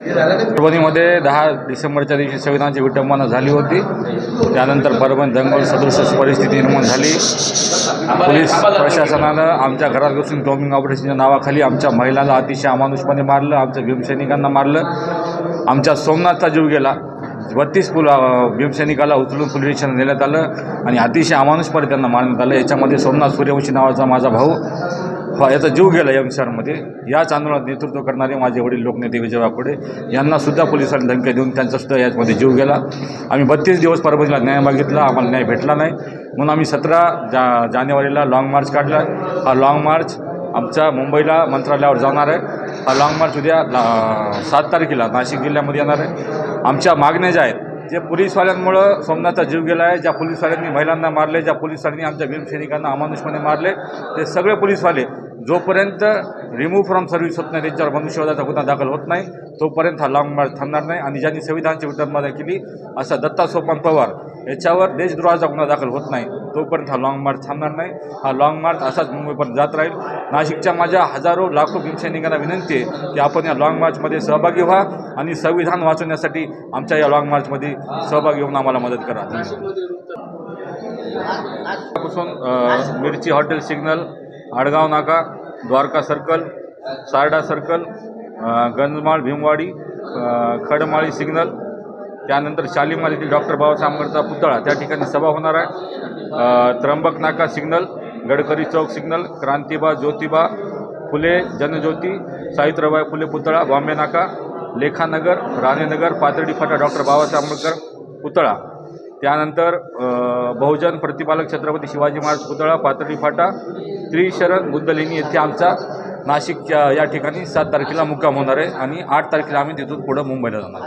परभणीमध्ये दहा डिसेंबरच्या दिवशी संविधानाची विटंबना झाली होती. त्यानंतर परभणी दंगल सदृश परिस्थिती निर्माण झाली. पोलीस प्रशासनानं आमच्या घरात घुसून टॉमिंग ऑपरेशनच्या नावाखाली आमच्या महिलांना अतिशय अमानुषपणे मारलं आमच्या भीमसैनिकांना मारलं. आमच्या सोमनाथचा जीव गेला. बत्तीस पुल भीमसैनिकाला उचलून पोलीस स्टेशन नेण्यात आलं आणि अतिशय अमानुषपणे त्यांना मारण्यात आलं. याच्यामध्ये सोमनाथ सूर्यवंशी नावाचा माझा भाऊ हा याचा जीव गेला या शहरमध्ये याच आंदोलनात नेतृत्व करणारे माझे वडील लोकनेते विजय वाकोडे यांनासुद्धा पोलिसांनी धमक्या देऊन त्यांचासुद्धा याचमध्ये याच्यामध्ये जीव गेला. आम्ही बत्तीस दिवस परभणीला न्याय मागितला आम्हाला न्याय भेटला नाही. म्हणून आम्ही सतरा जा जानेवारीला लाँग मार्च काढला. हा लाँग मार्च आमच्या मुंबईला मंत्रालयावर जाणार आहे. हा लाँग मार्च उद्या सात तारखेला नाशिक जिल्ह्यामध्ये येणार आहे. आमच्या मागण्या ज्या आहेत जे पोलीसवाल्यांमुळं सोमनाथचा जीव गेला आहे ज्या पोलीसवाल्यांनी महिलांना मारले ज्या पोलिसांनी आमच्या भीमसैनिकांना अमानुषपणे मारले ते सगळे पोलीसवाले जोपर्यंत रिमूव्ह फ्रॉम सर्व्हिस होत नाही त्यांच्यावर मनुष्यवधाचा गुन्हा दाखल होत नाही तोपर्यंत हा लाँग मार्च थांबणार नाही आणि ज्यांनी संविधानाची विटंबना केली असा दत्ता सोपान पवार याच्यावर देशद्रोहाचा गुन्हा दाखल होत नाही तोपर्यंत हा लाँग मार्च थांबणार नाही. हा लाँग मार्च असाच मुंबईपर्यंत जात राहील. नाशिकच्या माझ्या हजारो लाखो भीमसैनिकांना विनंती आहे की आपण या लाँग मार्चमध्ये सहभागी व्हा आणि संविधान वाचवण्यासाठी आमच्या या लाँग मार्चमध्ये सहभागी होऊन आम्हाला मदत करा. पासून मिरची hotel signal Adgaon Naka. Dwarka circle Sarda circle Ganjmal Bhimwadi Khadmali signal त्यानंतर शालिमार येथील डॉक्टर बाबासाहेब आंबेडकर पुतळा त्या ठिकाणी सभा होणार आहे. त्र्यंबक नाका सिग्नल गडकरी चौक सिग्नल क्रांतिबा ज्योतिबा फुले जनज्योती सावित्रीबाई फुले पुतळा बॉम्बे नाका लेखानगर राणेनगर पातळी फाटा डॉक्टर बाबासाहेब आंबेडकर पुतळा. त्यानंतर बहुजन प्रतिपालक छत्रपती शिवाजी महाराज पुतळा पातळी फाटा त्रिशरण बुद्धलेणी येथे आमचा नाशिकच्या या ठिकाणी सात तारखेला मुक्काम होणार आहे आणि आठ तारखेला आम्ही तिथून पुढं मुंबईला जाणार